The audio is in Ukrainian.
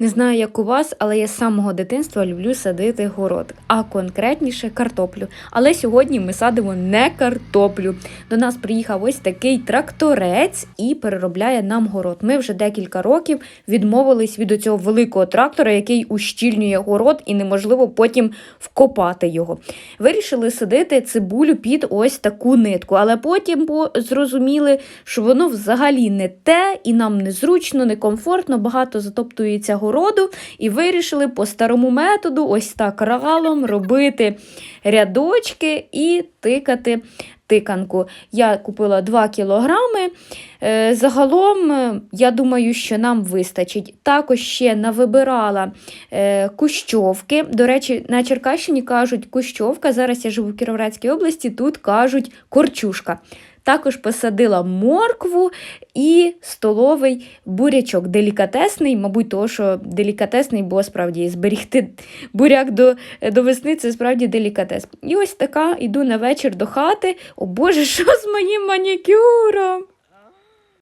Не знаю, як у вас, але я з самого дитинства люблю садити город, а конкретніше картоплю. Але сьогодні ми садимо не картоплю. До нас приїхав ось такий тракторець і переробляє нам город. Ми вже декілька років відмовились від цього великого трактора, який ущільнює город, і неможливо потім вкопати його. Вирішили садити цибулю під ось таку нитку, але потім зрозуміли, що воно взагалі не те, і нам незручно, некомфортно, багато затоптується городу, і вирішили по старому методу, ось так ралом робити рядочки і тикати тиканку. Я купила 2 кілограми. Е, Загалом, е, я думаю, що нам вистачить. Також ще навибирала е, кущовки. До речі, на Черкащині кажуть кущовка. Зараз я живу в Кіровоградській області, тут кажуть корчушка. Також посадила моркву і столовий бурячок. Делікатесний, мабуть, того, що делікатесний, бо справді зберігти буряк до, до весни це справді делікатес. І ось така іду на вечір до хати. О Боже, що з моїм манікюром?